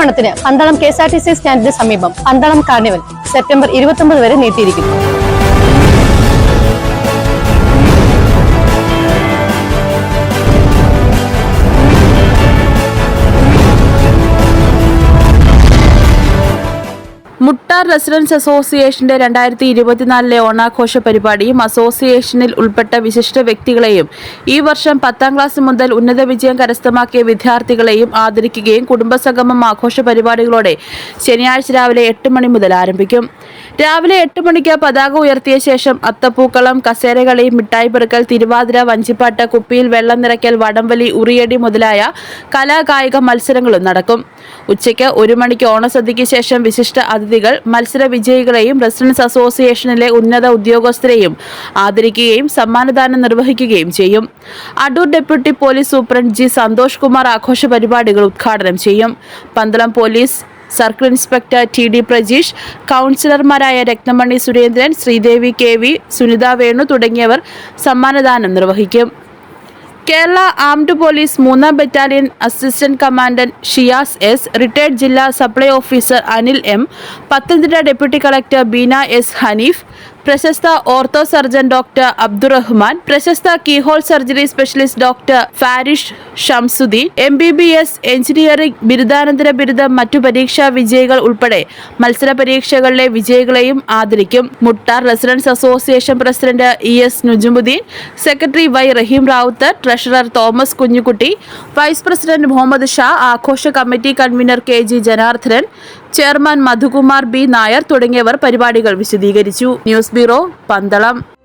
തിരുവോണത്തിന് Pandalam K S R T C സ്റ്റാൻഡിന് സമീപം Pandalam carnival September ഇരുപത്തൊമ്പത് വരെ നീട്ടിയിരിക്കുന്നു. മുട്ടാർ റെസിഡൻസ് അസോസിയേഷന്റെ രണ്ടായിരത്തി ഇരുപത്തിനാലിലെ ഓണാഘോഷ പരിപാടിയും അസോസിയേഷനിൽ ഉൾപ്പെട്ട വിശിഷ്ട വ്യക്തികളെയും ഈ വർഷം പത്താം ക്ലാസ് മുതൽ ഉന്നത വിജയം കരസ്ഥമാക്കിയ വിദ്യാർത്ഥികളെയും ആദരിക്കുകയും കുടുംബസംഗമം ആഘോഷ പരിപാടികളോടെ ശനിയാഴ്ച രാവിലെ എട്ട് മണി മുതൽ ആരംഭിക്കും. രാവിലെ എട്ട് മണിക്ക് പതാക ഉയർത്തിയ ശേഷം അത്തപ്പൂക്കളം കസേരകളി മിഠായി പെറുക്കൽ തിരുവാതിര വഞ്ചിപ്പാട്ട് കുപ്പിയിൽ വെള്ളം നിറയ്ക്കൽ വടംവലി ഉറിയടി മുതലായ കലാകായിക മത്സരങ്ങളും നടക്കും. ഉച്ചയ്ക്ക് ഒരു മണിക്ക് ഓണസദ്യയ്ക്ക് ശേഷം വിശിഷ്ട അതിഥികൾ മത്സര വിജയികളെയും റെസിഡൻസ് അസോസിയേഷനിലെ ഉന്നത ഉദ്യോഗസ്ഥരെയും ആദരിക്കുകയും സമ്മാനദാനം നിർവഹിക്കുകയും ചെയ്യും. Adoor deputy police superintendent G Santhosh Kumar ആഘോഷ പരിപാടികൾ ഉദ്ഘാടനം ചെയ്യും. Pandalam police circle inspector T D Prajeesh കൗൺസിലർമാരായ രക്തമണി സുരേന്ദ്രൻ ശ്രീദേവി കെ വി സുനിത വേണു തുടങ്ങിയവർ സമ്മാനദാനം നിർവഹിക്കും. കേരള ആംഡ് പോലീസ് മൂന്നാം battalion assistant commandant Shiyas S retired ജില്ലാ supply officer Anil M Pathanamthitta deputy collector Beena S Haneef പ്രശസ്ത ഓർത്തോ സർജൻ ഡോക്ടർ അബ്ദുറഹ്മാൻ പ്രശസ്ത keyhole surgery specialist doctor Farish Shamsuddeen M B B S engineering ബിരുദാനന്തര ബിരുദം മറ്റു പരീക്ഷാ വിജയികൾ ഉൾപ്പെടെ മത്സര പരീക്ഷകളിലെ വിജയികളെയും ആദരിക്കും. Muttar residence association president E S Nujumudeen secretary Y Rahim Rawther treasurer Thomas Kunjukutty vice president Muhammad Shah ആഘോഷ committee convener K G Janardhanan chairman Madhukumar B Nair തുടങ്ങിയവർ പരിപാടികൾ വിശദീകരിച്ചു. News bureau Pandalam.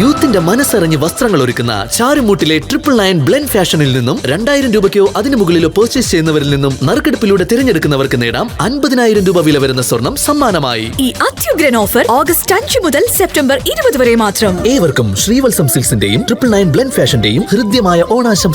യൂത്തിന്റെ മനസ്സറിഞ്ഞ് വസ്ത്രങ്ങൾ ഒരുക്കുന്ന ചാരുമൂട്ടിലെ ട്രിപ്പിൾ നയൻ ബ്ലെൻഡ് ഫാഷനിൽ നിന്നും രണ്ടായിരം രൂപയ്ക്കോ അതിനു മുകളിലോ പർച്ചേസ് ചെയ്യുന്നവരിൽ നിന്നും നറുക്കെടുപ്പിലൂടെ തിരഞ്ഞെടുക്കുന്നവർക്ക് നേടാം അൻപതിനായിരം രൂപ വില വരുന്ന സ്വർണം സമ്മാനമായി. ഈ അത്യുഗ്രൻ ഓഫർ ഓഗസ്റ്റ് അഞ്ച് മുതൽ സെപ്റ്റംബർ ഇരുപത് വരെ മാത്രം. ഏവർക്കും ശ്രീവത്സം സിൽസിന്റെയും ട്രിപ്പിൾ നയൻ ബ്ലെൻഡ് ഫാഷന്റെയും ഹൃദ്യമായ ഓണാശംസ